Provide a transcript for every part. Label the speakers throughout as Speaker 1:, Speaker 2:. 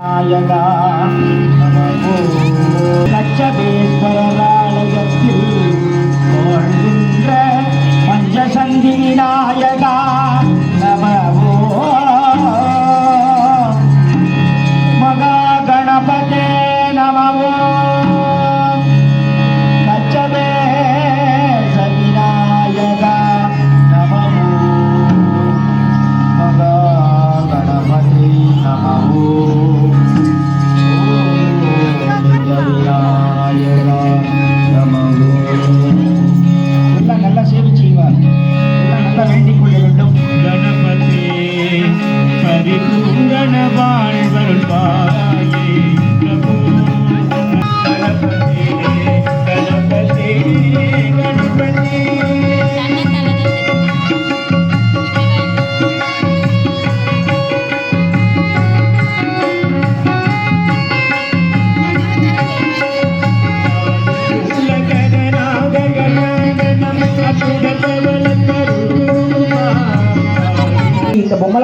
Speaker 1: ఆయగా నమో లక్ష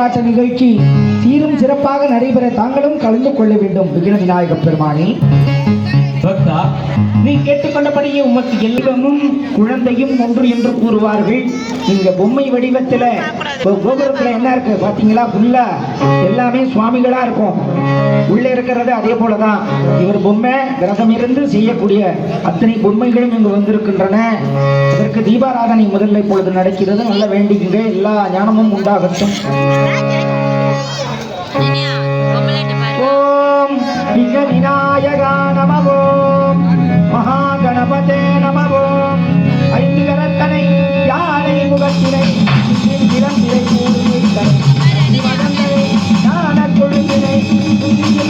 Speaker 2: இந்த நிகழ்ச்சி சீரும் சிறப்பாக நடைபெற தாங்களும் கலந்து கொள்ள வேண்டும். விக்ன விநாயக பெருமானி.
Speaker 1: பக்தா
Speaker 2: நீ கேட்டுக்கொண்டபடியே உமக்கு எல்லாமும் குழந்தையும் ஒன்று என்று கூறுவார்கள். இங்க பொம்மை வடிவத்துல கோபுரத்துல என்ன இருக்கு பாத்தீங்களா? ஃபுல்லா எல்லாமே சுவாமிகளா இருக்கும். உள்ள இருக்கிறது அதே போலதான். இவர் பொம்மை கிரகம் இருந்து செய்யக்கூடிய அத்தனை பொம்மைகளும் இங்கு வந்திருக்கின்றன. இதற்கு தீபாராதனை முதல்ல இப்பொழுது நடக்கிறது. நல்ல வேண்டிக்குங்க எல்லா ஞானமும் உண்டாகட்டும். ஓம் விநாயகா நம மகாகணபதே நமவோம் ஓம் ஐந்து கரத்தனை யானை முகத்தினை இளம்பிரை ஞான கொழுந்தினை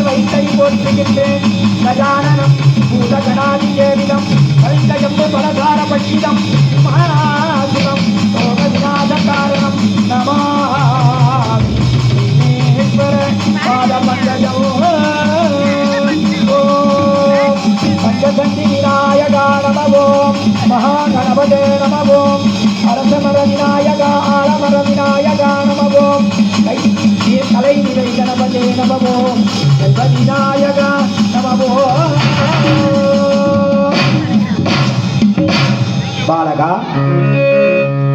Speaker 2: வைத்தை போற்றுகின்றேன். கஜானனம் பலகார பட்சிதம். மகாகணபதே நமவோம் அரசமர விநாயகா ஆலமர விநாயகா நமவோம் ஓம் கை கலை நிலை கணபதே நம செல்வ விநாயகா நம பாலகா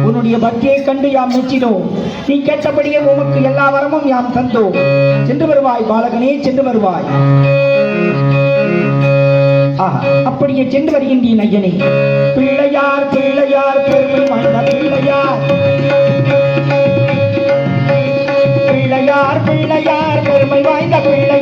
Speaker 2: உன்னுடைய பக்தியை கண்டு யாம் மெச்சினோம் நீ கேட்டபடியே உமக்கு எல்லா வரமும் யாம் தந்தோம் சென்று வருவாய் பாலகனே சென்று வருவாய் அப்படியே சென்று வருகின்றேன் ஐயனே. பிள்ளையார் பிள்ளையார் பெருமை பிள்ளையார். பிள்ளையார் பிள்ளையார் பெருமை வாய்ந்த பிள்ளை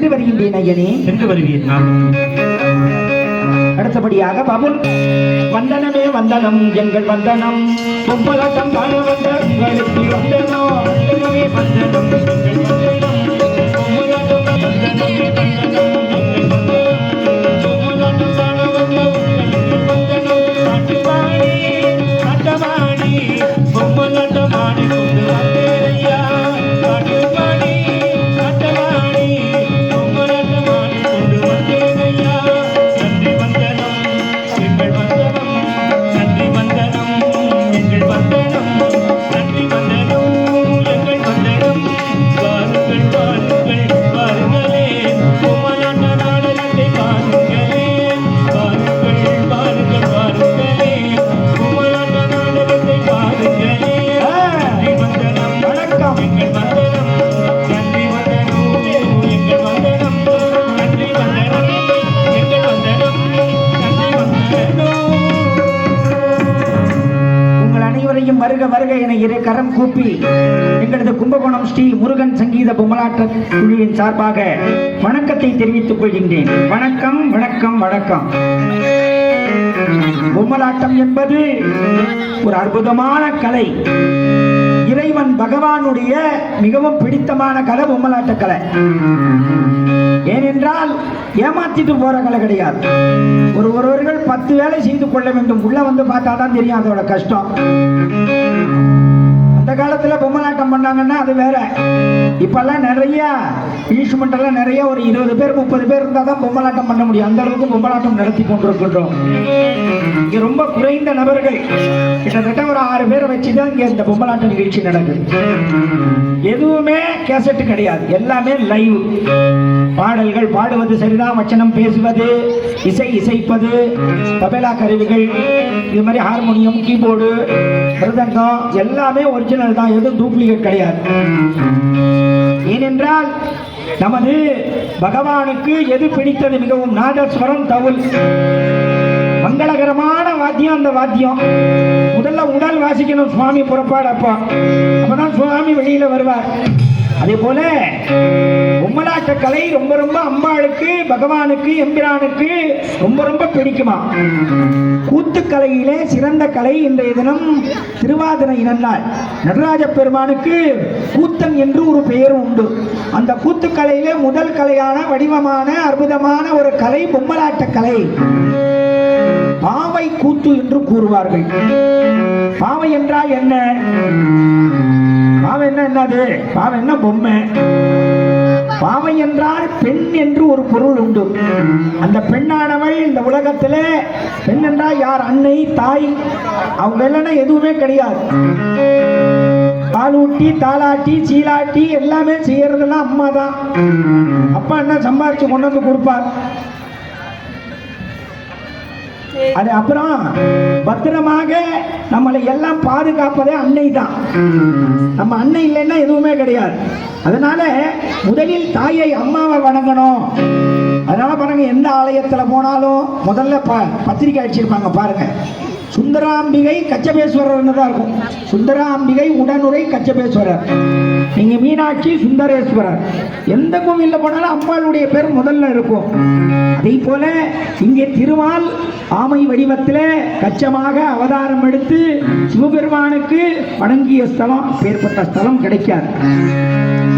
Speaker 2: சென்று வருகின்றேன் ஐயனே.
Speaker 1: சென்று வருவீர்
Speaker 2: அடுத்தபடியாக பபுல் வந்தனமே வந்தனம் எங்கள் வந்தனம். பொம்பலாட்டம் காண வந்த உங்களுக்கு வந்தனம்
Speaker 1: வந்தனம்.
Speaker 2: வருக வருக என இரு கரம் கூப்பி எங்களது கும்பகோணம் ஸ்ரீ முருகன் சங்கீத பொம்மலாட்ட குழுவின் சார்பாக வணக்கத்தை தெரிவித்துக் கொள்கின்றேன். வணக்கம் வணக்கம் வணக்கம். பொம்மலாட்டம் என்பது ஒரு அற்புதமான கலை. இறைவன் பகவானுடைய மிகவும் பிடித்தமான கலை பொம்மலாட்ட கலை ஏனென்றால் ஏமாத்திட்டு போற கலை கிடையாது. ஒரு ஒருவர்கள் பத்து வேலை செய்து கொள்ள வேண்டும். உள்ள வந்து பார்த்தா தான் தெரியும் அதோட கஷ்டம். அந்த காலத்துல பொம்மலாட்டம் பண்ணாங்கன்னா அது வேற. இப்பெல்லாம் நிறைய இன்ஸ்ட்ருமெண்ட் நிறைய ஒரு இருபது பேர் முப்பது பேர் இருந்தால் தான் பொம்மலாட்டம் பண்ண முடியும். அந்த அளவுக்கு பொம்மலாட்டம் நடத்தி கொண்டிருக்கின்றோம். இங்க ரொம்ப குறைந்த நபர்கள் கிட்டத்தட்ட ஒரு ஆறு பேரை வச்சு தான் இங்கே இந்த பொம்மலாட்ட நிகழ்ச்சி நடக்குது. எதுவுமே கேசட் கிடையாது. எல்லாமே லைவ் பாடல்கள் பாடுவது சரிதான் வச்சனம் பேசுவது இசை இசைப்பது தபேலா கருவிகள் இது மாதிரி ஹார்மோனியம் கீபோர்டு மிருதங்கம் எல்லாமே ஒரிஜினல் தான் எதுவும் டூப்ளிகேட் கிடையாது. ஏனென்றால் நமது பகவானுக்கு எது பிடித்தது மிகவும் நாதஸ்வரம் தவுல். மங்களகரமான வாத்தியம் அந்த வாத்தியம். முதல்ல உடல் வாசிக்கணும் சுவாமி புறப்பாடு அப்போ அப்பதான் சுவாமி வெளியில வருவார். அதே போல உம்மலாட்ட கலை ரொம்ப ரொம்ப அம்பாளுக்கு பகவானுக்கு எம்பிரானுக்கு ரொம்ப ரொம்ப பிடிக்குமா? கூத்துக்கலையிலே சிறந்த கலை இன்றைய தினம் திருவாதிரை நன்னாள். நடராஜ பெருமானுக்கு கூத்தன் என்று ஒரு பெயரும் உண்டு. அந்த கூத்துக்கலையிலே முதல் கலையான வடிவமான அற்புதமான ஒரு கலை பொம்மலாட்ட கலை பாவை கூத்து என்று கூறுவார்கள். பாவை என்றால் என்ன? பாவை என்ன என்னது? பாவை என்ன பொம்மை? பாவை என்றால் பெண் என்று ஒரு பொருள் உண்டு. அந்த பெண்ணானவள் இந்த உலகத்திலே பெண் என்றால் யார்? அன்னை தாய். அவங்க இல்லைன்னா எதுவுமே கிடையாது. பாலூட்டி தாளாட்டி சீலாட்டி எல்லாமே செய்யறதெல்லாம் அம்மா தான் அப்பா என்ன சம்பாரிச்சு கொண்டு வந்து கொடுப்பார்? அது அப்புறம் பத்திரமாக நம்மளை எல்லாம் பாதுகாப்பதே அன்னை தான் நம்ம அன்னை இல்லைன்னா எதுவுமே கிடையாது. அதனால முதலில் தாயை அம்மாவை வணங்கணும். அதனால பாருங்க எந்த ஆலயத்துல போனாலும் முதல்ல ப பத்திரிக்கை அடிச்சிருப்பாங்க பாருங்க. சுந்தராம்பிகை கச்சபேஸ்வரர்னு தான் இருக்கும். சுந்தராம்பிகை உடனுரை கச்சபேஸ்வரர். நீங்க மீனாட்சி சுந்தரேஸ்வரர். எந்த கோவிலில் போனாலும் அம்பாளுடைய பேர் முதல்ல இருக்கும். அதே போல இங்கே திருமால் ஆமை வடிவத்தில் கச்சமாக அவதாரம் எடுத்து சிவபெருமானுக்கு வணங்கிய ஸ்தலம் பேர்பட்ட ஸ்தலம் கிடைக்காது.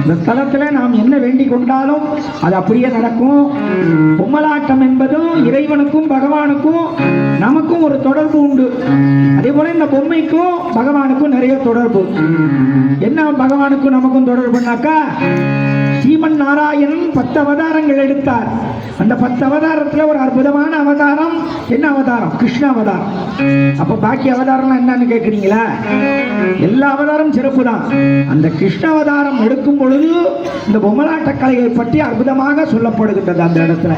Speaker 2: இந்த ஸ்தலத்தில் நாம் என்ன வேண்டிக் கொண்டாலும் அது அப்படியே நடக்கும். பொம்மலாட்டம் என்பதும் இறைவனுக்கும் பகவானுக்கும் நமக்கும் ஒரு தொடர்பு உண்டு. அதே போல இந்த பொம்மைக்கும் பகவானுக்கும் நிறைய தொடர்பு. என்ன பகவானுக்கும் நமக்கும் தொடர்புனாக்கா சீமன் நாராயணன் பத்து அவதாரங்கள் எடுத்தார். அந்த பத்து அவதாரத்துல ஒரு அற்புதமான அவதாரம் என்ன அவதாரம்? கிருஷ்ண அவதாரம். அப்ப பாக்கி அவதாரம்லாம் என்னன்னு கேக்குறீங்களா? எல்லா அவதாரம் சிறப்பு தான். அந்த கிருஷ்ண அவதாரம் எடுக்கும் பொழுது இந்த பொம்மலாட்ட கலையை பற்றி அற்புதமாக சொல்லப்படுகின்றது அந்த இடத்துல.